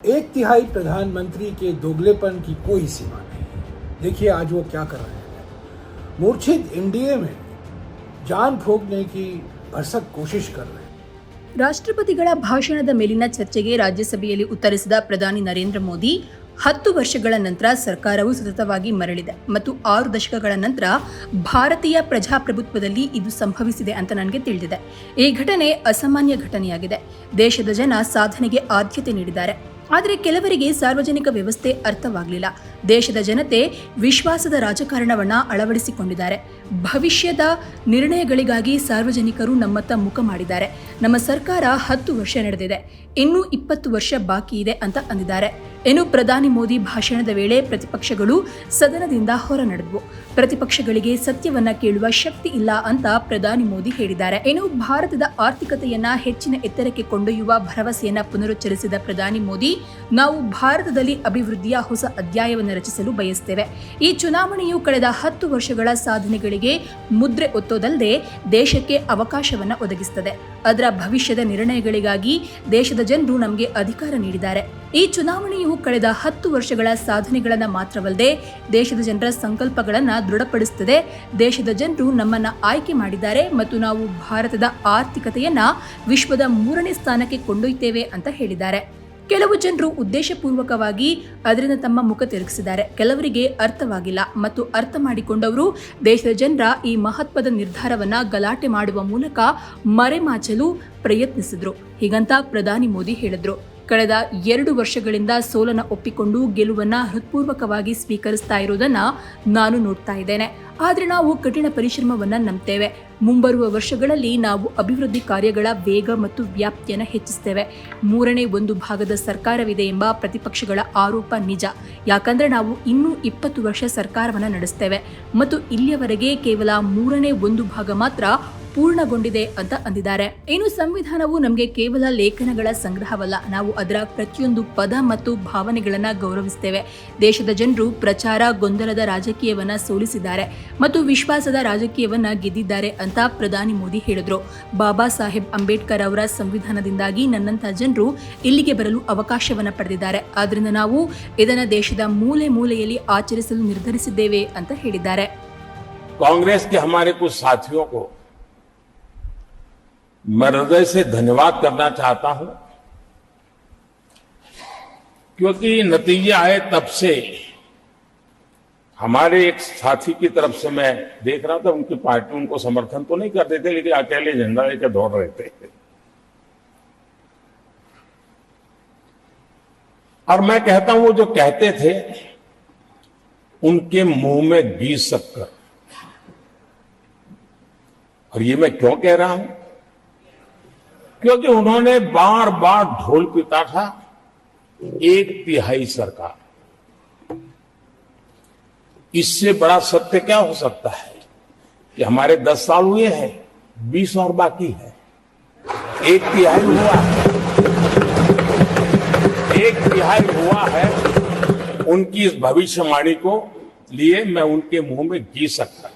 एक तिहाई प्रधानमंत्री के दोगलेपन की कोई सीमा नहीं देखिए आज वो क्या कर रहे हैं मूर्छित एनडीए में जान फूकने की भरसक कोशिश कर रहे हैं ರಾಷ್ಟ್ರಪತಿಗಳ ಭಾಷಣದ ಮೇಲಿನ ಚರ್ಚೆಗೆ ರಾಜ್ಯಸಭೆಯಲ್ಲಿ ಉತ್ತರಿಸಿದ ಪ್ರಧಾನಿ ನರೇಂದ್ರ ಮೋದಿ ಹತ್ತು ವರ್ಷಗಳ ನಂತರ ಸರ್ಕಾರವು ಸತತವಾಗಿ ಮರಳಿದೆ ಮತ್ತು ಆರು ದಶಕಗಳ ನಂತರ ಭಾರತೀಯ ಪ್ರಜಾಪ್ರಭುತ್ವದಲ್ಲಿ ಇದು ಸಂಭವಿಸಿದೆ ಅಂತ ನನಗೆ ತಿಳಿದಿದೆ ಈ ಘಟನೆ ಅಸಾಮಾನ್ಯ ಘಟನೆಯಾಗಿದೆ ದೇಶದ ಜನ ಸಾಧನೆಗೆ ಆದ್ಯತೆ ನೀಡಿದ್ದಾರೆ ಆದರೆ ಕೆಲವರಿಗೆ ಸಾರ್ವಜನಿಕ ವ್ಯವಸ್ಥೆ ಅರ್ಥವಾಗಲಿಲ್ಲ. ದೇಶದ ಜನತೆ ವಿಶ್ವಾಸದ ರಾಜಕಾರಣವನ್ನ ಅಳವಡಿಸಿಕೊಂಡಿದ್ದಾರೆ. ಭವಿಷ್ಯದ ನಿರ್ಣಯಗಳಿಗಾಗಿ ಸಾರ್ವಜನಿಕರು ನಮ್ಮತ್ತ ಮುಖ ಮಾಡಿದ್ದಾರೆ. ನಮ್ಮ ಸರ್ಕಾರ ಹತ್ತು ವರ್ಷ ನಡೆದಿದೆ. ಇನ್ನೂ ಇಪ್ಪತ್ತು ವರ್ಷ ಬಾಕಿ ಇದೆ ಅಂತ ಅಂದಿದ್ದಾರೆ. ಇನ್ನು ಪ್ರಧಾನಿ ಮೋದಿ ಭಾಷಣದ ವೇಳೆ ಪ್ರತಿಪಕ್ಷಗಳು ಸದನದಿಂದ ಹೊರ ನಡೆದವು. ಪ್ರತಿಪಕ್ಷಗಳಿಗೆ ಸತ್ಯವನ್ನ ಕೇಳುವ ಶಕ್ತಿ ಇಲ್ಲ ಅಂತ ಪ್ರಧಾನಿ ಮೋದಿ ಹೇಳಿದ್ದಾರೆ. ಇನ್ನು ಭಾರತದ ಆರ್ಥಿಕತೆಯನ್ನ ಹೆಚ್ಚಿನ ಎತ್ತರಕ್ಕೆ ಕೊಂಡೊಯ್ಯುವ ಭರವಸೆಯನ್ನ ಪುನರುಚ್ಚರಿಸಿದ ಪ್ರಧಾನಿ ಮೋದಿ, ನಾವು ಭಾರತದಲ್ಲಿ ಅಭಿವೃದ್ಧಿಯ ಹೊಸ ಅಧ್ಯಾಯವನ್ನು ರಚಿಸಲು ಬಯಸುತ್ತೇವೆ ಈ ಚುನಾವಣೆಯು ಕಳೆದ ಹತ್ತು ವರ್ಷಗಳ ಸಾಧನೆಗಳಿಗೆ ಮುದ್ರೆ ಒತ್ತೋದಲ್ಲದೆ ದೇಶಕ್ಕೆ ಅವಕಾಶವನ್ನು ಒದಗಿಸುತ್ತದೆ ಅದರ ಭವಿಷ್ಯದ ನಿರ್ಣಯಗಳಿಗಾಗಿ ದೇಶದ ಜನರು ನಮಗೆ ಅಧಿಕಾರ ನೀಡಿದ್ದಾರೆ. ಈ ಚುನಾವಣೆಯು ಕಳೆದ ಹತ್ತು ವರ್ಷಗಳ ಸಾಧನೆಗಳನ್ನು ಮಾತ್ರವಲ್ಲದೆ ದೇಶದ ಜನರ ಸಂಕಲ್ಪಗಳನ್ನು ದೃಢಪಡಿಸುತ್ತದೆ ದೇಶದ ಜನರು ನಮ್ಮನ್ನ ಆಯ್ಕೆ ಮಾಡಿದ್ದಾರೆ ಮತ್ತು ನಾವು ಭಾರತದ ಆರ್ಥಿಕತೆಯನ್ನು ವಿಶ್ವದ ಮೂರನೇ ಸ್ಥಾನಕ್ಕೆ ಕೊಂಡೊಯ್ತೇವೆ ಅಂತ ಹೇಳಿದ್ದಾರೆ. ಕೆಲವು ಜನರು ಉದ್ದೇಶಪೂರ್ವಕವಾಗಿ ಅದರಿಂದ ತಮ್ಮ ಮುಖ ತಿರುಗಿಸಿದ್ದಾರೆ. ಕೆಲವರಿಗೆ ಅರ್ಥವಾಗಿಲ್ಲ ಮತ್ತು ಅರ್ಥ ಮಾಡಿಕೊಂಡವರು ದೇಶದ ಜನರ ಈ ಮಹತ್ವದ ನಿರ್ಧಾರವನ್ನ ಗಲಾಟೆ ಮಾಡುವ ಮೂಲಕ ಮರೆಮಾಚಲು ಪ್ರಯತ್ನಿಸಿದ್ರು. ಹೀಗಂತ ಪ್ರಧಾನಿ ಮೋದಿ ಹೇಳಿದ್ರು. ಕಳೆದ ಎರಡು ವರ್ಷಗಳಿಂದ ಸೋಲನ ಒಪ್ಪಿಕೊಂಡು ಗೆಲುವನ್ನ ಹೃತ್ಪೂರ್ವಕವಾಗಿ ಸ್ವೀಕರಿಸ್ತಾ ಇರೋದನ್ನ ನಾನು ನೋಡ್ತಾ ಇದ್ದೇನೆ. ಆದರೆ ನಾವು ಕಠಿಣ ಪರಿಶ್ರಮವನ್ನ ನಂಬ್ತೇವೆ. ಮುಂಬರುವ ವರ್ಷಗಳಲ್ಲಿ ನಾವು ಅಭಿವೃದ್ಧಿ ಕಾರ್ಯಗಳ ವೇಗ ಮತ್ತು ವ್ಯಾಪ್ತಿಯನ್ನು ಹೆಚ್ಚಿಸ್ತೇವೆ. ಮೂರನೇ ಒಂದು ಭಾಗದ ಸರ್ಕಾರವಿದೆ ಎಂಬ ಪ್ರತಿಪಕ್ಷಗಳ ಆರೋಪ ನಿಜ. ಯಾಕಂದ್ರೆ ನಾವು ಇನ್ನೂ ಇಪ್ಪತ್ತು ವರ್ಷ ಸರ್ಕಾರವನ್ನು ನಡೆಸ್ತೇವೆ. ಮತ್ತು ಇಲ್ಲಿಯವರೆಗೆ ಕೇವಲ ಮೂರನೇ ಒಂದು ಭಾಗ ಮಾತ್ರ ಪೂರ್ಣಗೊಂಡಿದೆ ಅಂತ ಅಂದಿದ್ದಾರೆ ಇನ್ನು ಸಂವಿಧಾನವು ನಮಗೆ ಕೇವಲ ಲೇಖನಗಳ ಸಂಗ್ರಹವಲ್ಲ ನಾವು ಅದರ ಪ್ರತಿಯೊಂದು ಪದ ಮತ್ತು ಭಾವನೆಗಳನ್ನ ಗೌರವಿಸ್ತೇವೆ ದೇಶದ ಜನರು ಪ್ರಚಾರ ಗೊಂದಲದ ರಾಜಕೀಯವನ್ನ ಸೋಲಿಸಿದ್ದಾರೆ ಮತ್ತು ವಿಶ್ವಾಸದ ರಾಜಕೀಯವನ್ನ ಗೆದ್ದಿದ್ದಾರೆ ಅಂತ ಪ್ರಧಾನಿ ಮೋದಿ ಹೇಳಿದ್ರು ಬಾಬಾ ಸಾಹೇಬ್ ಅಂಬೇಡ್ಕರ್ ಅವರ ಸಂವಿಧಾನದಿಂದಾಗಿ ನನ್ನಂತ ಜನರು ಇಲ್ಲಿಗೆ ಬರಲು ಅವಕಾಶವನ್ನ ಪಡೆದಿದ್ದಾರೆ ಆದ್ರಿಂದ ನಾವು ಇದನ್ನ ದೇಶದ ಮೂಲೆ ಮೂಲೆಯಲ್ಲಿ ಆಚರಿಸಲು ನಿರ್ಧರಿಸಿದ್ದೇವೆ ಅಂತ ಹೇಳಿದ್ದಾರೆ कांग्रेस के हमारे कुछ साथियों को मैं हृदय से धन्यवाद करना चाहता हूँ, क्योंकि नतीजे आए तब से हमारे एक साथी की तरफ़ से मैं देख रहा था, उनकी पार्टी उनको समर्थन तो नहीं करते थे, लेकिन अकेले झंडा लेकर दौड़ रहे थे। और मैं कहता हूँ, वो जो कहते थे, उनके मुँह में बीज सककर और ये मैं क्यों कह रहा हूँ? क्योंकि उन्होंने बार बार ढोल पीता था, एक तिहाई सरकार। इससे बड़ा सत्य क्या हो सकता है कि हमारे दस साल हुए हैं, बीस और बाकी है। एक तिहाई हुआ है। एक तिहाई हुआ है, उनकी इस भविष्यवाणी को लिए मैं उनके मुँह में जी सकता